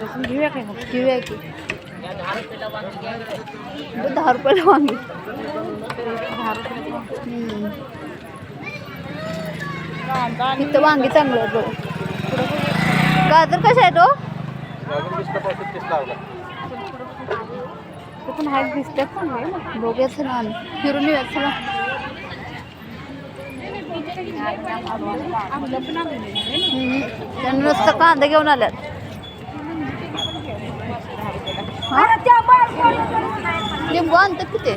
घेऊया काय घेऊया की. दहा रुपयाला वांगी. दहा रुपये हम्म. इथं वांगी चांगलं बघ. गाजर कशा आहे तो पण हाय दिसतात चांगले बघूया फिरून येऊया चला. त्यांनी नुसतं कांदा घेऊन आल्यात हा? लिंबू आणतात की ते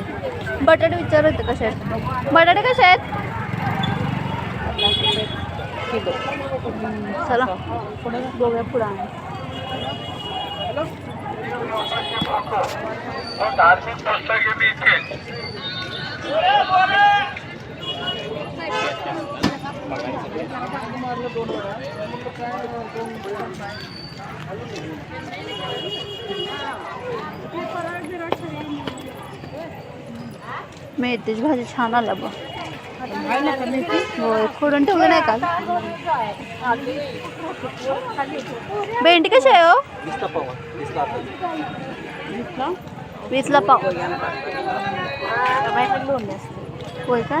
बटाटे विचार होते कसे आहेत. बटाटे कसे आहेत? चला. बघूया पुढं आणि. मेथीची भाजी छान आला बघ. होय खोडून ठेवलं नाही का भेंडी कशी आहे हो? वीसला पाव. होय का?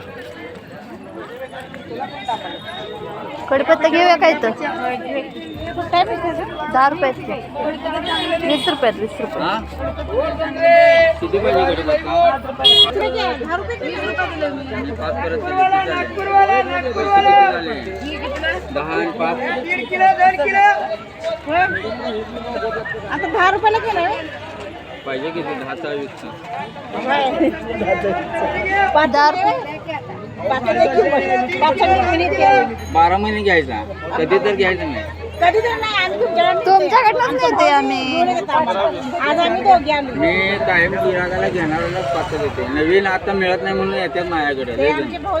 कडपत्ता घेऊया काय तर दहा रुपयात वीस रुपयात वीस आता दहा रुपयाला केलं पाहिजे किती दहा दहा रुपये. बारा महिने घ्यायचा. कधी तर घ्यायचं नाही. तुमच्याकडनंच घेते आम्ही. मी कायम गिराकाला घेणाऱ्यालाच पात्र देते. नवीन आता मिळत नाही म्हणून येतात माझ्याकडे.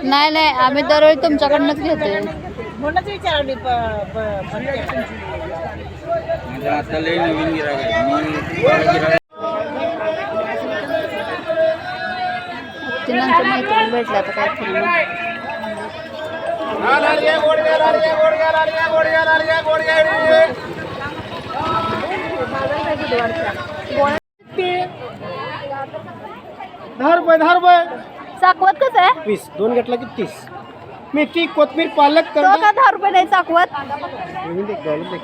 नाही नाही आम्ही दरवेळी तुमच्याकडनंच घेते. म्हणूनच विचारली म्हणजे आता लय नवीन गिराक आहे. मी गिऱ्हाईक- तिनांच्या मैत्रीण भेटल्या आता काय खरं. दहा रुपये दहा रुपये चाकवत कसं आहे? वीस. दोन घेतला की तीस. मेथी कोथमीर पालक तो का दहा रुपये नाही चाकवत.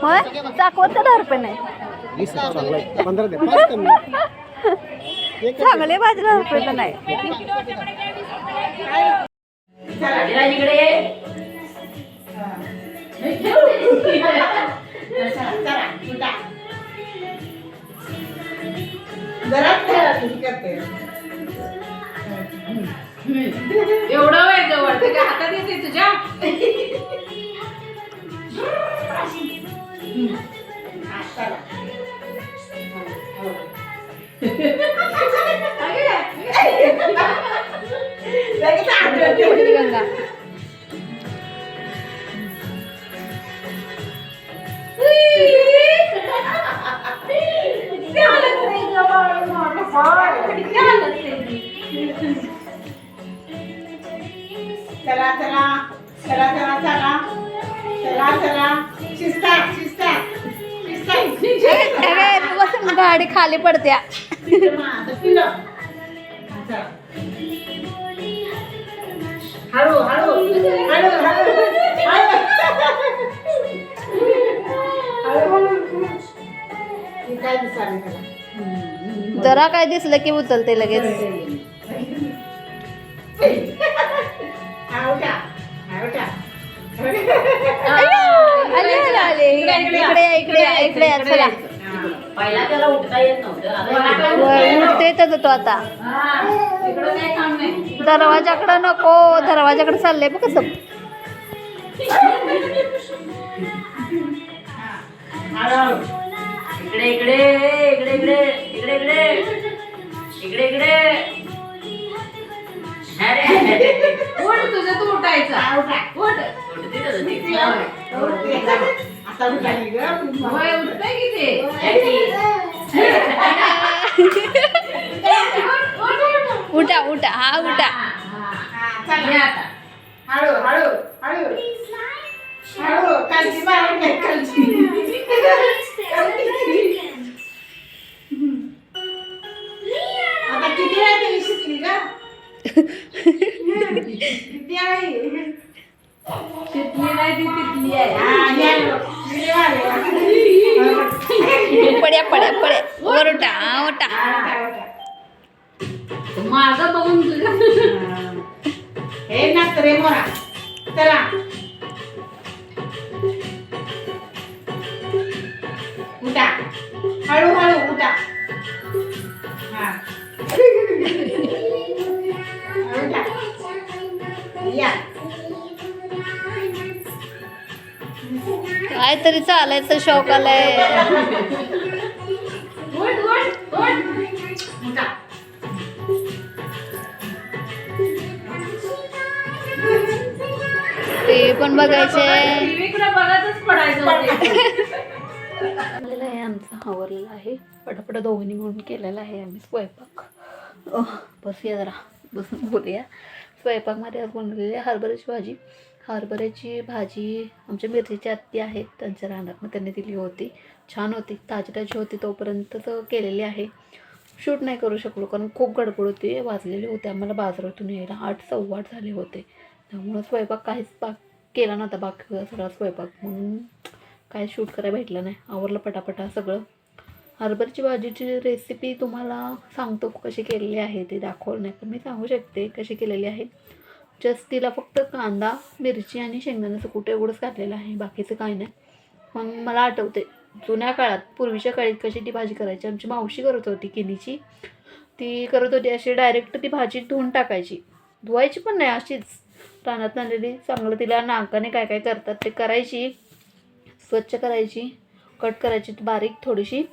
होय? चाकवत का दहा रुपये नाही? वीस चांगला. पंधरा दे. पाच कमी. एक चांगले भाजी दहा रुपये नाही. एवढं वेळ जवळ ते हातात येते तुझ्या? गंगा चला चला. चला चला. चला चला चला शिस्ता शिस्ता शिस्ता गाडी खाली पडत्या. जरा काय दिसलं की उचलते लगेच इकडे इकडे इकडे चला पहिला त्याला उठता येत नव्हतं. होय, उठते तर तो आता. दरवाजाकडे नको दरवाजाकडे चाललंय बघ कसं. इकडे इकडे. हा उठा ये आता. हळू हळू हळू हळू कालची मारून नाही कालची आता किती वेळा तरी शिकली का किती आहे तिथली नाही ती तिथली आहे. हा, आलं. किती वाढले? पड्या पड्या पड्या वर उठा हा, उठा हा, उठा. माझं बघून तुझं हे नात्रे मोरा. चला. उठा. हळू हळू उठा. हा. उठा. या. काय तरी चालायचं शौक आलाय. पण बघायचे. झालेलं आहे आमचं आवरलेलं आहे. पटापट दोघांनी म्हणून केलेला आहे आम्ही स्वयंपाक. बसूया जरा. बसून बोलूया. स्वयंपाकमध्ये आज बनवलेली आहे हरभऱ्याची भाजी. हरभऱ्याची भाजी आमच्या मिरचीची आत्ती आहेत त्यांच्या रानात त्यांनी दिली होती. छान होती. ताजी ताजी होती. तोपर्यंतच केलेली आहे. शूट नाही करू शकलो कारण खूप गडबड होती. वाजलेले होते. आम्हाला बाजारातून यायला आठ सव्वा आठ झाले होते. त्यामुळं स्वयंपाक काहीच बाक केला नव्हता बाकी सगळा स्वयंपाक. म्हणून काय शूट करायला भेटलं नाही. आवरलं पटापटा सगळं. हरभरची भाजीची रेसिपी तुम्हाला सांगतो कशी केलेली आहे ते दाखवलं नाही. पण मी सांगू शकते कशी केलेली आहे. जस्ट तिला फक्त कांदा मिरची आणि शेंगदाण्याचं कुठं एवढंच घातलेलं आहे. बाकीचं काय नाही. मग मला आठवते जुन्या काळात पूर्वीच्या काळात कशी ती भाजी करायची. आमची मावशी करत होती किनीची. ती करत होती अशी डायरेक्ट ती भाजी धुवून टाकायची. धुवायची पण नाही अशीच. रानात आणलेली चांगलं तिला नाकाने काय काय करतात ते करायची स्वच्छ करायची कट करायची बारीक थोडीशी.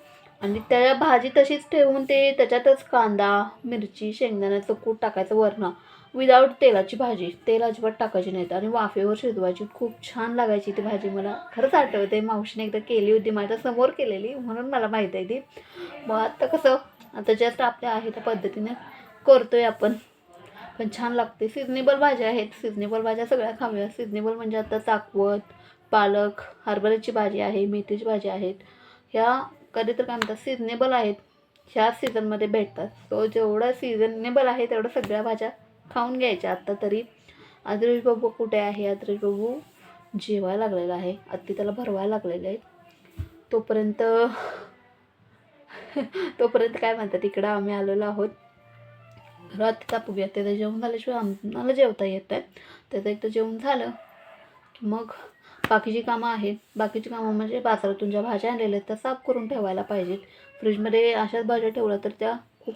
आणि त्या भाजी तशीच ठेवून ते त्याच्यातच कांदा मिरची शेंगदाण्याचं कूट टाकायचं वरणं विदाऊट तेलाची भाजी. तेल अजिबात टाकायची नाहीत. आणि वाफेवर शिजवायची. खूप छान लागायची ती भाजी मला. खरंच आठवते मावशीने एकदा केली होती माझ्यासमोर केलेली म्हणून मला माहीत आहे ती. मग आता कसं आता जस्ट आपल्या आहे त्या पद्धतीने करतोय आपण. पण छान लागते. सिजनेबल भाज्या आहेत. सिजनेबल भाज्या सगळ्या खाव्या सिजनेबल म्हणजे आता चाकवत पालक हरभऱ्याची भाजी आहे मेथीची भाजी आहेत. ह्या कधी तर काय म्हणतात सिजनेबल आहेत. ह्या सीझनमध्ये भेटतात. सो जेवढं सिजनेबल आहे तेवढं सगळ्या भाज्या खाऊन घ्यायच्या. आत्ता तरी आदरेश बाबू कुठे आहे? आदरेश बाबू जेवायला लागलेला आहे. आत्ती त्याला भरवायला लागलेले आहेत. तोपर्यंत तोपर्यंत काय म्हणतात इकडं आम्ही आलेलो आहोत. रात तापूया त्याचं जेवण झाल्याशिवाय आम्हाला जेवता येत आहे त्याचं एकदा जेवण झालं की मग बाकीची कामं आहेत. बाकीची कामं म्हणजे बाजारातून ज्या भाज्या आणलेल्या आहेत त्या साफ करून ठेवायला पाहिजेत. फ्रीजमध्ये अशाच भाज्या ठेवल्या तर त्या खूप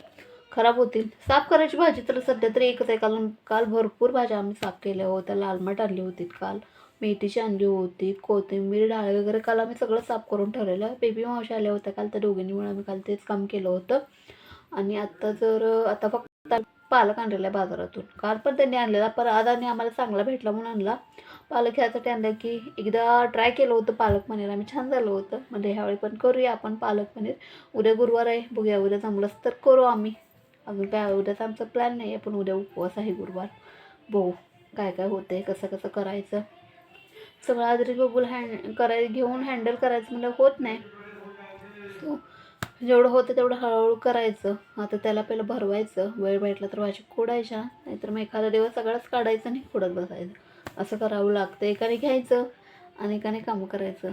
खराब होतील. साफ करायची भाजी तर सध्या तरी एकच आहे. कारण काल भरपूर भाज्या आम्ही साफ केल्या होत्या. लालमट आणली होती काल. मेथीची आणली होती. कोथिंबीर डाळ वगैरे काल आम्ही सगळं साफ करून ठेवलेलं. बेबी मावशी आल्या होत्या काल. त्या दोघींनी मिळून आम्ही काल तेच काम केलं होतं. आणि आत्ता जर आता फक्त पालक आणलेला आहे बाजारातून. काल पण त्यांनी आणलेला पर आज आणि आम्हाला चांगला भेटला म्हणून आणला. पालक ह्यासाठी आणलं की एकदा ट्राय केलं होतं पालक पनीर. आम्ही छान झालं होतं. म्हणजे ह्यावेळी पण करूया आपण पालक पनीर. उद्या गुरुवार आहे. बघूया उद्या जमलंच तर करू आम्ही. अजून काय उद्याचा आमचा प्लॅन नाही आहे. पण उद्या उपवास आहे गुरुवार. बघू काय काय होतं आहे कसं कसं करायचं. सगळं आदरी बघूल हँड कराय घेऊन हँडल करायचं म्हणजे होत नाही. सो जेवढं होतं तेवढं हळूहळू करायचं. आता त्याला पहिलं भरवायचं. वेळ भेटला तर भाजी खोडायच्या. नाहीतर मग एखादा दिवस सगळंच काढायचं आणि खोडत बसायचं. असं करावं लागतं. एकाने घ्यायचं आणि एकाने कामं करायचं.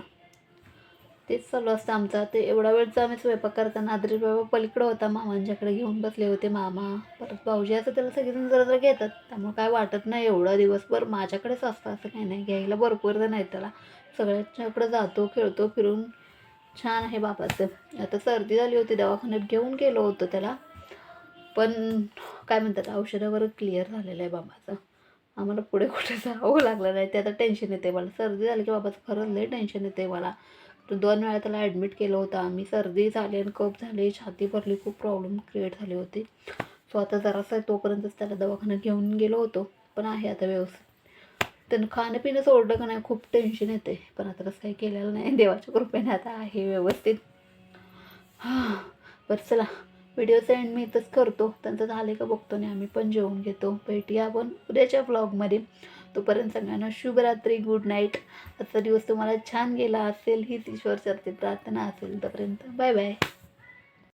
तेच चालू असतं आमचं. ते एवढा वेळचं आम्ही स्वयंपाक करताना आदरी बाबा पलीकडं होता. मामांच्याकडे घेऊन बसले होते मामा. परत भाऊजी असं त्याला सगळेजण जरा जरा घेतात. त्यामुळे काय वाटत नाही. एवढा दिवसभर माझ्याकडेच असतं. असं काही नाही. घ्यायला भरपूर जण आहेत त्याला. सगळ्यांच्याकडं जातो खेळतो फिरून छान आहे बाबाचं. आता सर्दी झाली होती दवाखान्यात घेऊन गेलो होतो त्याला. पण काय म्हणतात औषधावर क्लिअर झालेलं आहे बाबाचं. आम्हाला पुढे कुठे जावं लागलं नाही. ते आता टेन्शन येते मला. सर्दी झाली की बाबाचं खरंच लई टेन्शन येते मला. तर दोन वेळा त्याला ॲडमिट केलं होतं आम्ही. सर्दी झाली आणि कप झाले. छाती भरली खूप प्रॉब्लेम क्रिएट झाली होती. सो आता जरासा तोपर्यंतच त्याला दवाखान्यात घेऊन गेलो होतो. पण आहे आता व्यवस्थित. त्यानं खाणं पिणं सोडलं का नाही खूप टेन्शन येते. पण आता कसं काही केलेलं नाही. देवाच्या कृपेने आता आहे व्यवस्थित. हां बरं चला. व्हिडिओचं एंड मी इथंच करतो. त्यांचं झाले का बघतो नाही आम्ही पण जेवून घेतो. भेटूया आपण उद्याच्या ब्लॉगमध्ये तोपर्यंत सगळ्यांना शुभरात्री गुड नाईट आजचा दिवस तुम्हाला छान गेला असेल हीच ईश्वर चरती प्रार्थना असेल तोपर्यंत. Bye bye